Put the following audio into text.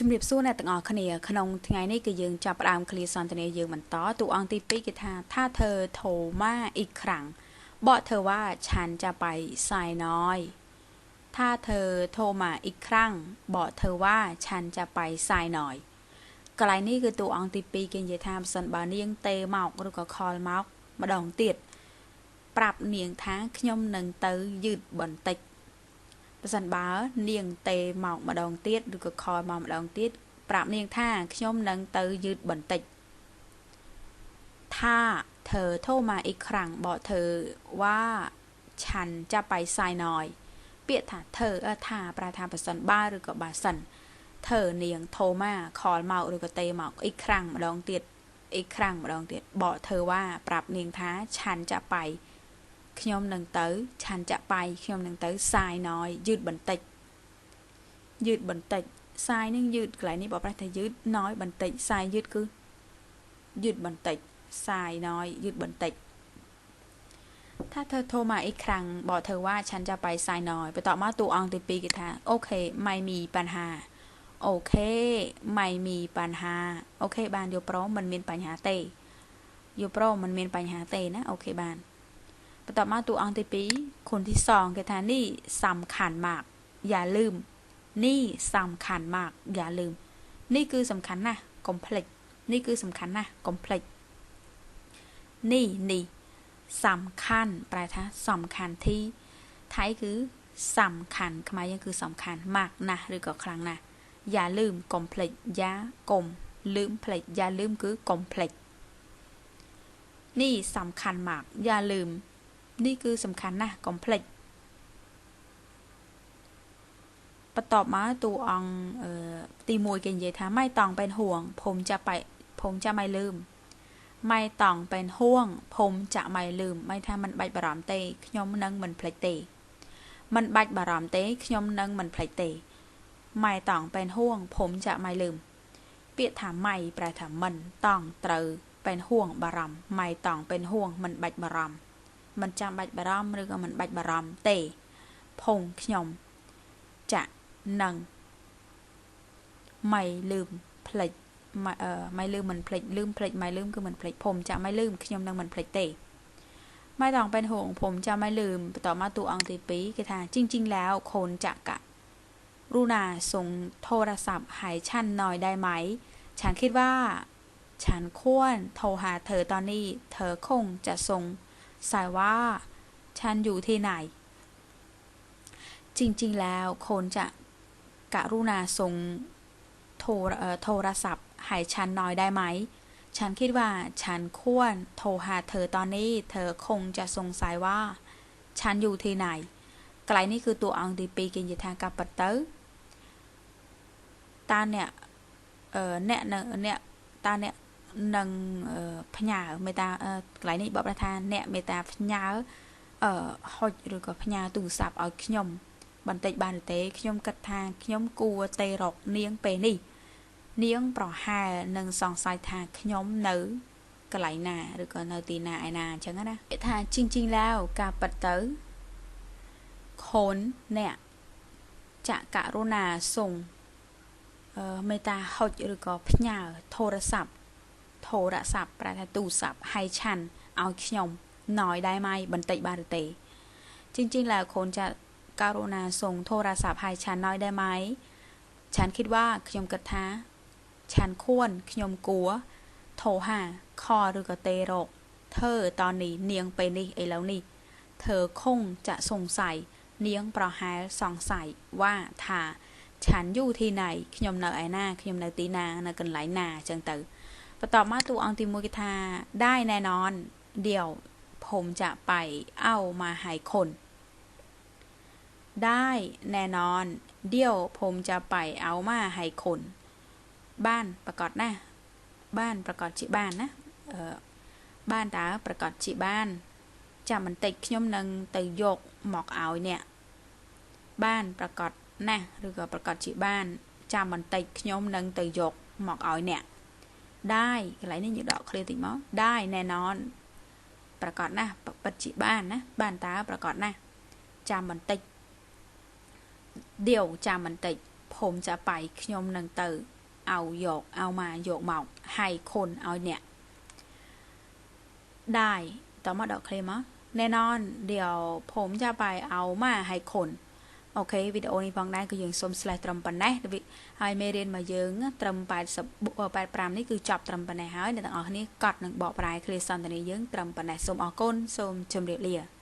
ជំរាបសួរអ្នកទាំងអស់គ្នាក្នុងថ្ងៃនេះគឺយើងចាប់ផ្ដើមឃ្លាសន្ទនាយើងបន្តតួអង្គទី2គឺថាถ้าเธอโทรมาอีกครั้งบอกเธอว่าฉันจะไปสายน้อยถ้าเธอโทรมาอีกครั้งบอกเธอว่าฉันจะไปสายน้อยកន្លែងនេះគឺតួអង្គទី2គេនិយាយថាបើសិនបើនាងទេមកឬក៏ខលមកម្ដងទៀតប្រាប់នាងថាខ្ញុំនឹងទៅយឺតបន្តិច ប្រសិនបើនាងទេមកម្ដងទៀតឬក៏ខលមកម្ដងទៀតប្រាប់នាងថាខ្ញុំនឹងទៅយឺតបន្តិចถ้าเธอโทรมาอีกครั้งบอกเธอว่าฉันจะไปสายน้อยពាក្យថាเธอថាប្រែថាប្រសិនបើឬក៏បើសិនเธอនាងโทรมาខលមកឬក៏ទេមកអ៊ីครั้งម្ដងទៀតអ៊ីครั้งម្ដងទៀតបកเธอว่าប្រាប់នាងថាឆានจะไป ខ្ញុំនឹងទៅឆានจะไปខ្ញុំនឹងទៅសាយណយយឺតបន្តិចយឺតបន្តិចសាយនឹងយឺតកន្លែងនេះបកប្រែថាយឺតណយបន្តិចសាយយឺតគឺយឺតបន្តិចសាយណយយឺតបន្តិចถ้าเธอโทรมาอีกครั้งบอกเธอว่าฉันจะไปสายน้อยไปต่อมาตัวองទី2គឺថាអូខេไม่มีปัญหาអូខេไม่มีปัญหาអូខេបានយល់ព្រមមិនមានបញ្ហាទេយល់ព្រមមិនមានបញ្ហាទេណាអូខេបានបន្ ต่อมาตัวอังติปีคนที่สองคทานี่สำคัญมาก อย่าลืม นี่สำคัญมาก อย่าลืม นี่คือสำคัญนะ complex นี่คือสำคัญนะ complex นี่นี่สำคัญแปลท่าสำคัญที่ไทยคือสำคัญขมายังคือสำคัญมากนะหรือก็ครั้งนะอย่าลืม complex อย่ากลมลืม plex อย่าลืมคือ complex นี่สำคัญมาก อย่าลืม នេះគឺសំខាន់ណាស់កុំភ្លេចបន្ទាប់មកតួអង្គទី1គេនិយាយថាម៉ៃតង់បែនហួងភូមិចាប់បែភូមិចាម៉ៃលឺមម៉ៃតង់បែនហួងភូមិចាម៉ៃលឺមម៉ៃថាមិនបាច់បារម្ភទេខ្ញុំនឹងមិនភ្លេចទេមិនបាច់បារម្ភទេខ្ញុំនឹងមិនភ្លេចទេម៉ៃតង់បែនហួងភូមិចាម៉ៃលឺមពាក្យថាម៉ៃប្រែថាមិនតង់ត្រូវបែនហួងបារម្ភម៉ៃតង់បែនហួងមិនបាច់បារម្ភ មិនចាំបាច់បារម្ភឬក៏មិនបាច់បារម្ភទេភងខ្ញុំចាក់នឹងមិនលឺមភ្លេចមិនអឺមិនលឺមិនភ្លេចលឺមភ្លេចមិនលឺមគឺមិនភ្លេចผมจะไม่ลืมខ្ញុំនឹងមិនភ្លេចទេไม่ต้องเป็นห่วงผมจะไม่ลืมបន្តមកតួអង្គទី2គេថាจริง ๆ แล้วคนจะกะรุณาส่งโทรศัพท์ให้ฉันหน่อยได้ไหม ฉันคิดว่า ฉันควรโทรหาเธอตอนนี้ เธอคงจะส่ง สายว่า ฉันอยู่ที่ไหน จริงๆแล้วคนจะกรุณาส่งโทรโทรศัพท์ให้ฉันน้อยได้ไหม ฉันคิดว่าฉันควรโทรหาเธอตอนนี้ เธอคงจะสงสัยว่า ฉันอยู่ที่ไหน ไกลนี่คือตัวอังดีปีกินยทางกับปัตเตอร์ตาเนี่ย เออเนี่ยเนี่ยตาเนี่ย និងផ្ញើមេតាកន្លែងនេះបបថាអ្នកមេតាផ្ញើអឺហុចឬក៏ផ្ញើទូរស័ព្ទឲ្យខ្ញុំបន្តិចបានទេខ្ញុំគិតថាខ្ញុំគួរទៅរកនាងពេលនេះ នាងប្រហែលនឹងសង្ស័យថាខ្ញុំនៅកន្លែងណាឬក៏នៅទីណាឯណាអញ្ចឹងណាគេថាជីងជីងឡាវការប៉ັດទៅខូនអ្នកចករុណាសុងមេតាហុចឬក៏ផ្ញើទូរស័ព្ទ โทរស័ព្ទប្រែថាទូរស័ព្ទให้ฉันឲ្យខ្ញុំหน่อยได้ไหมបន្តិចបានឬទេจริงๆแล้วคนจะกรุณาส่งโทรศัพท์ให้ฉันหน่อยได้ไหมฉันคิดว่าខ្ញុំគិតថាฉันควรខ្ញុំគួរโทรหาខឬក៏ទេរកเธอตอนนี้នាងពេលនេះឥឡូវនេះเธอคงจะสงสัยនាងប្រហែលសង្ស័យว่าថាឆានอยู่ที่ไหนខ្ញុំនៅឯណាខ្ញុំនៅទីណានៅកន្លែងណាអញ្ចឹងទៅ បន្ទាប់មកតួអង្គទី1គេថាได้แน่นอนเดี๋ยวผมจะไปเอามาให้คนได้แน่นอนเดี๋ยวผมจะไปเอามาให้คนบ้านប្រកាសណាបានប្រកាសជាបានណាអឺបានតើប្រកាសជាបានចាំបន្តិចខ្ញុំនឹងទៅយកមកឲ្យអ្នកបានប្រកាសណាស់ឬក៏ប្រកាសជាបានចាំបន្តិចខ្ញុំនឹងទៅយកមកឲ្យអ្នក ได้อะไรนี่อยู่ดอกเคลีติมอได้แน่นอนประกอบนะปัจจิบ้านนะบ้านตาประกอบนะจามันติดเดี๋ยวจามันติดผมจะไปขยมหนังตือเอาโยกเอามาโยกหมอกให้คนเอาเนี่ยได้ต่อมาดอกเคลียร์มอแน่นอนเดี๋ยวผมจะไปเอามาให้คน អូខេវីដេអូនេះផងដែរគឺយើងសូម slash ត្រឹមប៉ុណ្ណេះហើយមេរៀនមកយើងត្រឹម80 85នេះគឺចប់ត្រឹមប៉ុណ្ណេះហើយអ្នកទាំងអស់គ្នាកត់នឹងបកប្រែគ្រាសន្តានាយើងត្រឹមប៉ុណ្ណេះសូមអរគុណសូមជម្រាបលា